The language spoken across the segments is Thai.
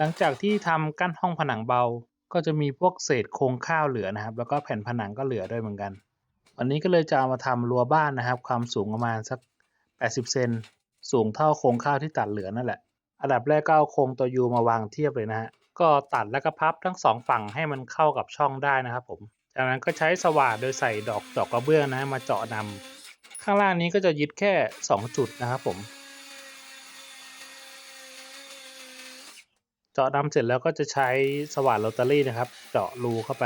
หลังจากที่ทำกั้นห้องผนังเบา ก็จะมีพวกเศษโครงข้าวเหลือนะครับ แล้วก็แผ่นผนังก็เหลือด้วยเหมือนกัน วันนี้ก็เลยจะเอามาทำรั้วบ้านนะครับ ความสูงประมาณสัก 80 เซนสูงเท่าโครงข้าวที่ตัดเหลือนั่นแหละ อันดับแรกก็เอาโครงตัวยูมาวางเทียบเลยนะฮะ ก็ตัดแล้วก็พับทั้งสองฝั่งให้มันเข้ากับช่องได้นะครับผม จากนั้นก็ใช้สว่านโดยใส่ดอกดอกกระเบื้องนะมาเจาะนำข้างล่างนี้ก็จะยึดแค่ 2 จุดนะครับผม จาะดำเสร็จแล้วก็จะใช้สว่านโรตารี่นะครับ เจาะรูเข้าไป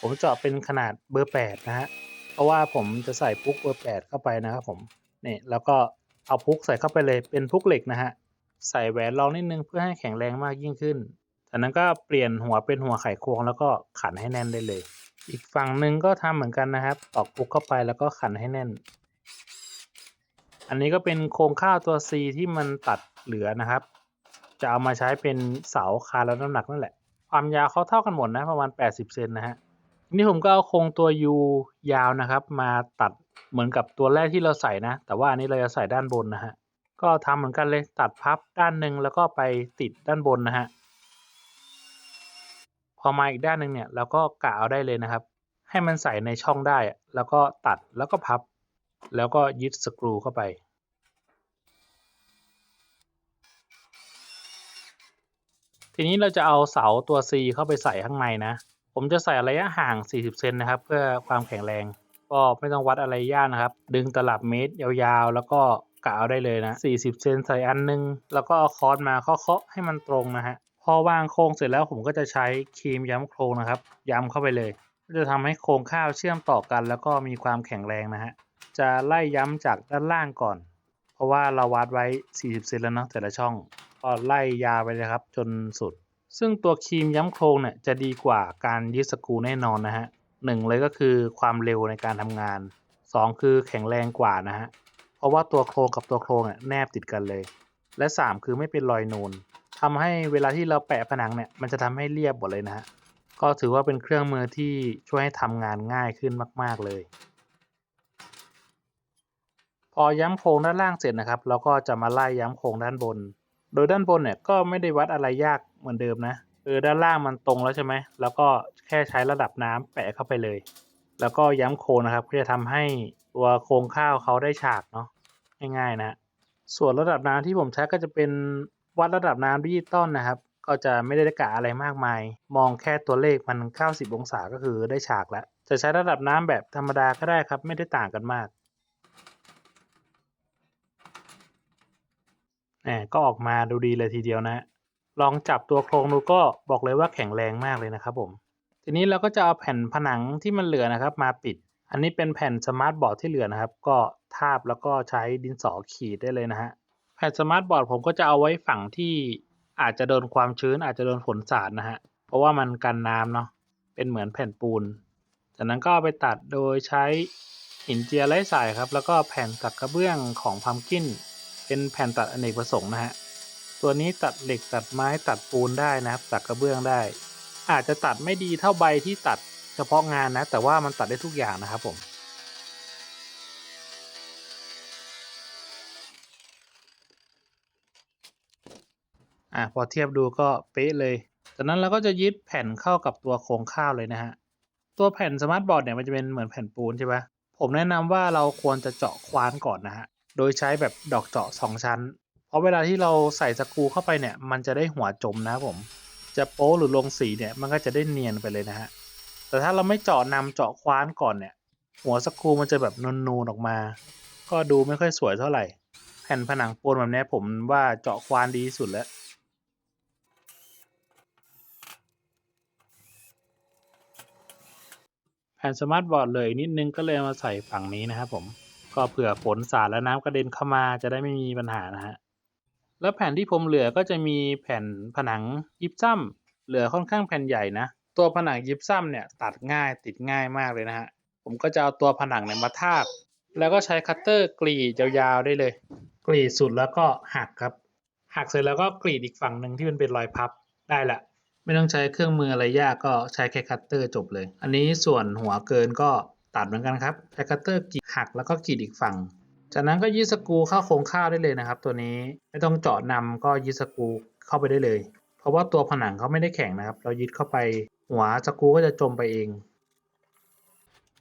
ผมเจาะเป็นขนาดเบอร์ 8 นะฮะเพราะว่าผมจะใส่พุกเบอร์ 8 เข้าไปนะครับผมนี่แล้วก็เอาพุกใส่เข้าไปเลยเป็นพุกเหล็กนะฮะใส่แหวนรองนิดนึงเพื่อให้แข็งแรงมากยิ่งขึ้นจากนั้นก็เปลี่ยนหัวเป็นหัวไขควงแล้วก็ขันให้แน่นได้เลย อีกฝั่งหนึ่งก็ทำเหมือนกันนะครับตอกพุกเข้าไปแล้วก็ขันให้แน่น อันนี้ก็เป็นโครงข้าวตัว C ที่มันตัดเหลือนะครับ จะเอามาใช้เป็นเสาคานแล้วน้ำหนักนั่นแหละ ความยาวเขาเท่ากันหมดนะประมาณ 80 เซนนะฮะนี่ผมก็เอาโครงตัว U ยาวนะครับ มาตัดเหมือนกับตัวแรกที่เราใส่นะ แต่ว่าอันนี้เราจะใส่ด้านบนนะฮะก็ทำเหมือนกันเลยตัดพับด้านหนึ่งแล้วก็ไปติดด้านบนนะฮะพอมาอีกด้านหนึ่งเนี่ยเราก็กะเอาได้เลยนะครับ ให้มันใส่ในช่องได้แล้วก็ตัดแล้วก็พับ แล้วก็ยึดสกรูเข้าไป ทีนี้เราจะเอาเสาตัว C เข้าไปใส่ข้างในนะ ผมจะใส่ระยะห่าง 40 เซนนะครับ เพื่อความแข็งแรง ก็ไม่ต้องวัดอะไรยากนะครับ ดึงตลับเมตรยาวๆ แล้วก็กะเอาได้เลยนะ 40 เซนใส่อันนึง แล้วก็เอาค้อนมาเคาะๆให้มันตรงนะฮะ พอวางโครงเสร็จแล้วผมก็จะใช้ครีมย้ำโครงนะครับ ย้ำเข้าไปเลยก็จะทำให้โครงข้าวเชื่อมต่อกัน แล้วก็มีความแข็งแรงนะฮะ จะไล่ย้ำจากด้านล่างก่อน เพราะว่าเราวัดไว้ 40 เซนแล้วเนาะแต่ละช่อง ก็ไล่ยาไปเลยครับจนสุด ซึ่งตัวครีมย้ำโครงเนี่ยจะดีกว่าการยึดสกรูแน่นอนนะฮะหนึ่งเลยก็คือความเร็วในการทำงานสองคือแข็งแรงกว่านะฮะเพราะว่าตัวโครงกับตัวโครงเนี่ยแนบติดกันเลย และสามคือไม่เป็นรอยนูนทำให้เวลาที่เราแปะผนังเนี่ยมันจะทำให้เรียบหมดเลยนะฮะก็ถือว่าเป็นเครื่องมือที่ช่วยให้ทำงานง่ายขึ้นมาก ๆเลย พอย้ำโครงด้านล่างเสร็จนะครับ เราก็จะมาไล่ย้ำโครงด้านบน โดยด้านบนเนี่ยก็ไม่ได้วัดอะไรยากเหมือนเดิมนะเออด้านล่างมันตรงแล้วใช่ไหมแล้วก็แค่ใช้ระดับน้ำแปะเข้าไปเลย แล้วก็ย้ำโครงนะครับเพื่อจะทำให้ตัวโครงข้าวเขาได้ฉากเนาะง่ายๆนะส่วนระดับน้ำที่ผมใช้ก็จะเป็นวัดระดับน้ำดิจิตอลนะครับ ก็จะไม่ได้กะอะไรมากมาย มองแค่ตัวเลขมัน 90 องศาก็คือได้ฉากแล้วจะใช้ระดับน้ำแบบธรรมดาก็ได้ครับ ไม่ได้ต่างกันมาก แหมก็ออกมาดูดีเลยทีเดียวนะ ลองจับตัวโครงดูก็บอกเลยว่าแข็งแรงมากเลยนะครับผมทีนี้เราก็จะเอาแผ่นผนังที่มันเหลือนะครับ มาปิด อันนี้เป็นแผ่นสมาร์ทบอร์ดที่เหลือนะครับ ก็ทาบแล้วก็ใช้ดินสอขีดได้เลยนะฮะแผ่นสมาร์ทบอร์ดผมก็จะเอาไว้ฝั่งที่อาจจะโดนความชื้นอาจจะโดนฝนสาดนะฮะเพราะว่ามันกันน้ำเนาะเป็นเหมือนแผ่นปูน จากนั้นก็เอาไปตัดโดยใช้หินเจียไร้สายครับ แล้วก็แผ่นตัดกระเบื้องของพัมกิน เป็นแผ่นตัดอเนกประสงค์นะฮะตัวนี้ตัดเหล็กตัดไม้ตัดปูนได้นะครับ ตัดกระเบื้องได้ อาจจะตัดไม่ดีเท่าใบที่ตัดเฉพาะงานนะ แต่ว่ามันตัดได้ทุกอย่างนะครับผมอะพอเทียบดูก็เป๊ะเลย จากนั้นเราก็จะยึดแผ่นเข้ากับตัวโครงข้าวเลยนะฮะ ตัวแผ่นสมาร์ทบอร์ดเนี่ยมันจะเป็นเหมือนแผ่นปูนใช่ปะผมแนะนำว่าเราควรจะเจาะควานก่อนนะฮะ โดยใช้แบบดอกเจาะ2ชั้น เพราะเวลาที่เราใส่สกูเข้าไปเนี่ย มันจะได้หัวจมนะผม จะโป๊หรือลงสีเนี่ย มันก็จะได้เนียนไปเลยนะฮะ แต่ถ้าเราไม่เจาะนำเจาะคว้านก่อนเนี่ย หัวสกูมันจะแบบนูนๆออกมา ก็ดูไม่ค่อยสวยเท่าไหร่ แผ่นผนังปูนแบบนี้ผมว่าเจาะควานดีที่สุดแล้วแผ่นสมาร์ทบอร์ดเลยนิดนึงก็เลยมาใส่ฝั่งนี้นะครับผม ก็เผื่อฝนสาดและน้ำกระเด็นเข้ามาจะได้ไม่มีปัญหานะฮะแล้วแผ่นที่ผมเหลือก็จะมีแผ่นผนังยิปซัมเหลือค่อนข้างแผ่นใหญ่นะ ตัวผนังยิปซัมเนี่ยตัดง่ายติดง่ายมากเลยนะฮะผมก็จะเอาตัวผนังเนี่ยมาทาบ แล้วก็ใช้คัตเตอร์กรีดยาวๆได้เลย กรีดสุดแล้วก็หักครับ หักเสร็จแล้วก็กรีดอีกฝั่งหนึ่งที่มันเป็นรอยพับได้ละไม่ต้องใช้เครื่องมืออะไรยากก็ใช้แค่คัตเตอร์จบเลย อันนี้ส่วนหัวเกินก็ ตัดเหมือนกันครับใช้คัตเตอร์กรีดหักแล้วก็กรีดอีกฝั่ง จากนั้นก็ยืดสกรูเข้าโครงข้าวได้เลยนะครับ ตัวนี้ไม่ต้องเจาะนำก็ยืดสกรูเข้าไปได้เลย เพราะว่าตัวผนังเขาไม่ได้แข็งนะครับ เรายึดเข้าไปหัวสกรูก็จะจมไปเอง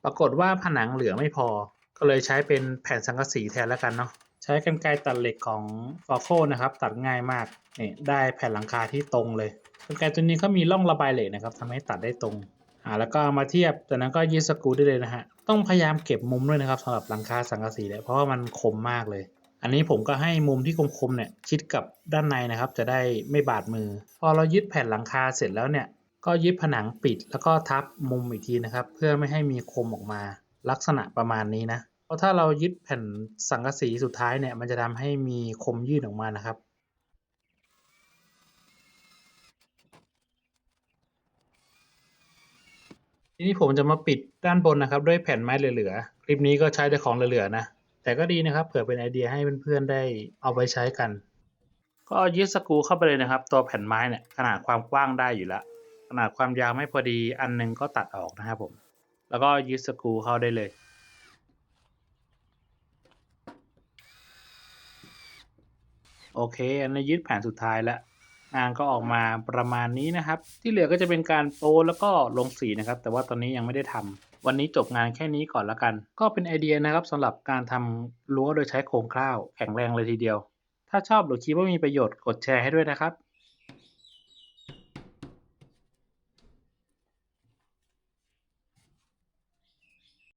ปรากฏว่าผนังเหลือไม่พอ ก็เลยใช้เป็นแผ่นสังกะสีแทนแล้วกันเนาะใช้กรรไกรตัดเหล็กของฟอโคนะครับ ตัดง่ายมากนี่ได้แผ่นหลังคาที่ตรงเลยกรรไกรตัวนี้เขามีร่องระบายเหล็กนะครับทำให้ตัดได้ตรง อ่าแล้วก็มาเทียบจากนั้นก็ยืดสกูได้เลยนะฮะต้องพยายามเก็บมุมด้วยนะครับสำหรับหลังคาสังกะสีเนี่ยเพราะว่ามันคมมากเลย อันนี้ผมก็ให้มุมที่คมๆเนี่ยชิดกับด้านในนะครับ จะได้ไม่บาดมือ พอเรายึดแผ่นหลังคาเสร็จแล้วเนี่ยก็ยึดผนังปิดแล้วก็ทับมุมอีกทีนะครับ เพื่อไม่ให้มีคมออกมา ลักษณะประมาณนี้นะเพราะถ้าเรายึดแผ่นสังกะสีสุดท้ายเนี่ยมันจะทำให้มีคมยื่นออกมานะครับ ทีนี้ผมจะมาปิดด้านบนนะครับ ด้วยแผ่นไม้เหลือๆ คลิปนี้ก็ใช้แต่ของเหลือๆนะ แต่ก็ดีนะครับ เผื่อเป็นไอเดียให้เพื่อนๆได้เอาไปใช้กัน ก็ยึดสกรูเข้าไปเลยนะครับ ตัวแผ่นไม้เนี่ยขนาดความกว้างได้อยู่แล้ว ขนาดความยาวไม่พอดีอันหนึงก็ตัดออกนะครับผม แล้วก็ยึดสกรูเข้าได้เลยโอเค อันนี้ยึดแผ่นสุดท้ายแล้ว งานก็ออกมาประมาณนี้นะครับ ที่เหลือก็จะเป็นการโปแล้วก็ลงสีนะครับ แต่ว่าตอนนี้ยังไม่ได้ทำวันนี้จบงานแค่นี้ก่อนละกัน ก็เป็นไอเดียนะครับสำหรับการทำรั้วโดยใช้โครงข้าว แข็งแรงเลยทีเดียว ถ้าชอบหรือคิดว่ามีประโยชน์กดแชร์ให้ด้วยนะครับ